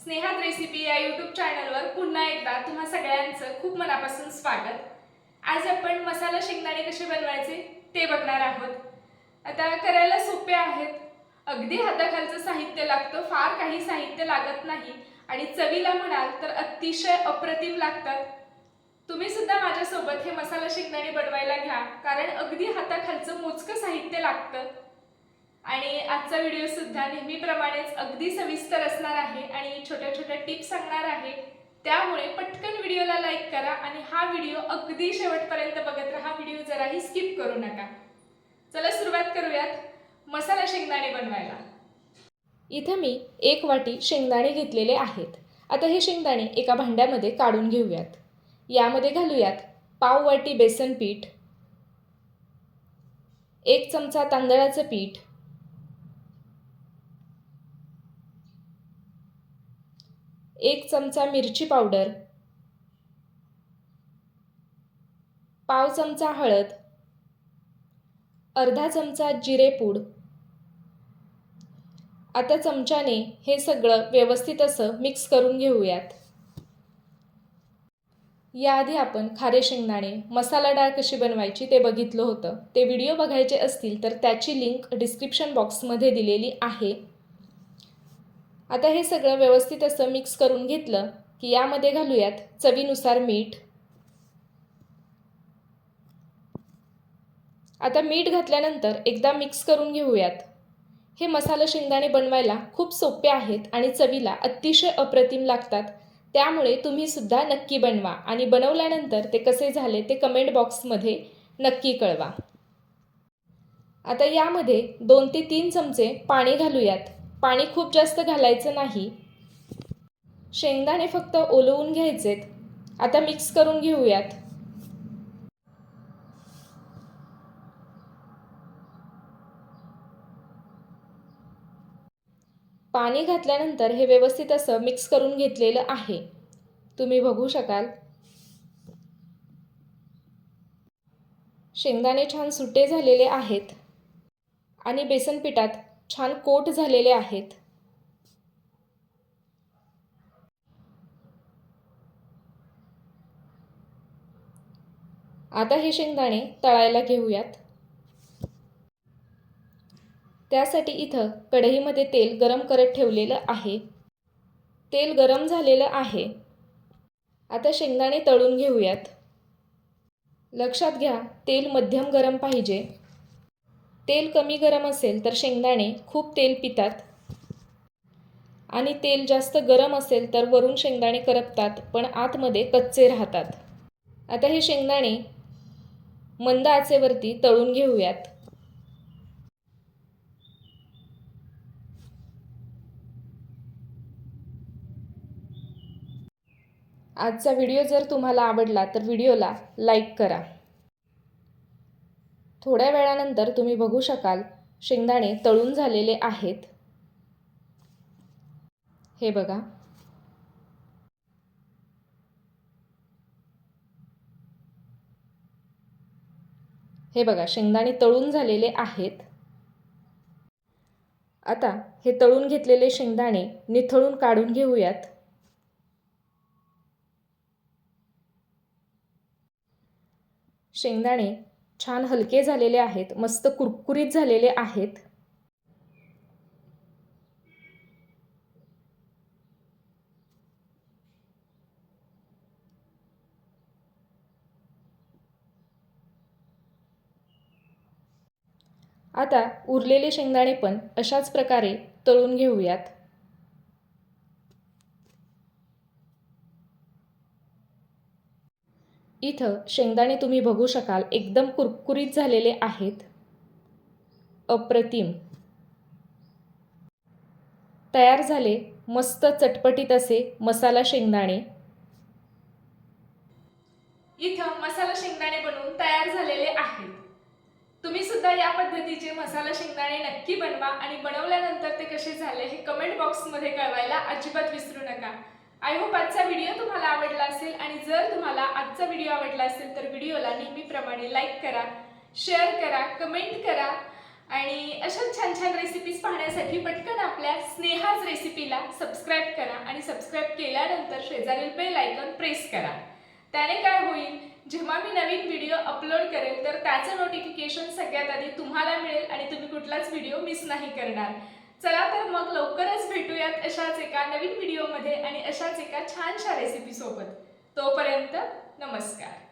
स्नेहात recipe या YouTube चॅनलवर पुन्हा एकदा तुम्हा सगळ्यांचं खूप मनापासून स्वागत. आज आपण मसाला शेंगदाणे कसे बनवायचे ते बघणार आहोत. आता करायला सोपे आहेत. अगदी हाताखालचं साहित्य लागतं फार काही साहित्य लागत नाही. आणि चवीला म्हणाल तर अतिशय अप्रतिम लागतात. तुम्ही सुद्धा माझ्यासोबत हे मसाला शेंगदाणे बनवायला घ्या कारण अगदी हाताखालचं मोजकं साहित्य लागतं. आणि आजचा व्हिडिओ सुद्धा नेहमीप्रमाणेच अगदी सविस्तर असणार आहे आणि छोट्या छोट्या टिप्स सांगणार आहे. त्यामुळे पटकन व्हिडिओला लाईक करा आणि हा व्हिडिओ अगदी शेवटपर्यंत बघत राहा. व्हिडिओ जराही स्किप करू नका. चला सुरुवात करूयात. मसाला शेंगदाणे बनवायला. इथं मी एक वाटी शेंगदाणे घेतलेले आहेत. आता हे शेंगदाणे एका भांड्यामध्ये काढून घेऊयात. यामध्ये घालूयात पाव वाटी बेसन पीठ एक चमचा तांदळाचं पीठ एक चमचा मिरची पावडर पाव चमचा हळद अर्धा चमचा जिरेपूड आता चमच्याने हे सगळं व्यवस्थित असं मिक्स करून घेऊयात. याआधी आपण खारे शेंगदाणे मसाला डाळ कशी बनवायची ते बघितलं होतं. ते व्हिडिओ बघायचे असतील तर त्याची लिंक डिस्क्रिप्शन बॉक्समध्ये दिलेली आहे. आता हे सगळं व्यवस्थित असं मिक्स करून घेतलं की यामध्ये घालूयात चवीनुसार मीठ. आता मीठ घातल्यानंतर एकदा मिक्स करून घेऊयात. हे मसाला शेंगदाणे बनवायला खूप सोपे आहेत आणि चवीला अतिशय अप्रतिम लागतात. त्यामुळे तुम्ही सुद्धा नक्की बनवा आणि बनवल्यानंतर ते कसे झाले ते कमेंट बॉक्समध्ये नक्की कळवा. आता यामध्ये दोन ते तीन चमचे पाणी घालूयात. पाणी खूप जास्त घालायचं नाही. शेंगदाणे फक्त ओलवून घ्यायचेत. आता मिक्स करून घेऊयात. पाणी घातल्यानंतर हे व्यवस्थित असं मिक्स करून घेतलेलं आहे. तुम्ही बघू शकाल. शेंगदाणे छान सुटे झालेले आहेत. आणि बेसन पिठात छान कोट झालेले आहेत. आता हे शेंगदाणे तळायला घेऊयात. त्यासाठी इथं कढईमध्ये तेल गरम करत ठेवलेलं आहे. तेल गरम झालेलं आहे. आता शेंगदाणे तळून घेऊयात. लक्षात घ्या तेल मध्यम गरम पाहिजे. तेल कमी गरम असेल तर शेंगदाणे खूप तेल पितात. आणि तेल जास्त गरम असेल तर वरून शेंगदाणे करपतात पण आतमध्ये कच्चे राहतात. आता हे शेंगदाणे मंद आचेवरती तळून घेऊयात. आजचा व्हिडिओ जर तुम्हाला आवडला तर व्हिडिओला लाईक करा. थोड्या वेळानंतर तुम्ही बघू शकाल शेंगदाणे तळून झालेले आहेत. हे बघा. हे बघा शेंगदाणे तळून झालेले आहेत. आता हे तळून घेतलेले शेंगदाणे निथळून काढून घेऊयात. शेंगदाणे छान हलके झालेले आहेत मस्त कुरकुरीत झालेले आहेत. आता उरलेले शेंगदाणे पण अशाच प्रकारे तळून घेऊयात. इथं शेंगदाणे तुम्ही बघू शकाल एकदम कुरकुरीत झालेले आहेत. अप्रतिम. तयार झाले मस्त चटपटीत असे मसाला शेंगदाणे. इथं मसाला शेंगदाणे बनवून तयार झालेले आहेत. तुम्ही सुद्धा या पद्धतीचे मसाला शेंगदाणे नक्की बनवा आणि बनवल्यानंतर ते कसे झाले हे कमेंट बॉक्समध्ये कळवायला अजिबात विसरू नका. आय होप आजचा व्हिडिओ तुम्हाला आवडला असेल आणि जर तुम्हाला आजचा व्हिडिओ आवडला असेल तर व्हिडिओला नेहमीप्रमाणे लाईक करा शेअर करा कमेंट करा आणि अशाच छान छान रेसिपीज पाहण्यासाठी पटकन आपल्या स्नेहाज रेसिपीला सबस्क्राईब करा आणि सबस्क्राईब केल्यानंतर शेजारील बेल आयकॉन प्रेस करा. त्याने काय होईल? जेव्हा मी नवीन व्हिडिओ अपलोड करेल तर त्याचं नोटिफिकेशन सगळ्यात आधी तुम्हाला मिळेल आणि तुम्ही कुठलाच व्हिडिओ मिस नाही करणार. चला तर मग लवकरच भेटूयात अशाच एका नवीन व्हिडिओमध्ये आणि अशाच एका छानशा रेसिपी सोबत. तोपर्यंत नमस्कार.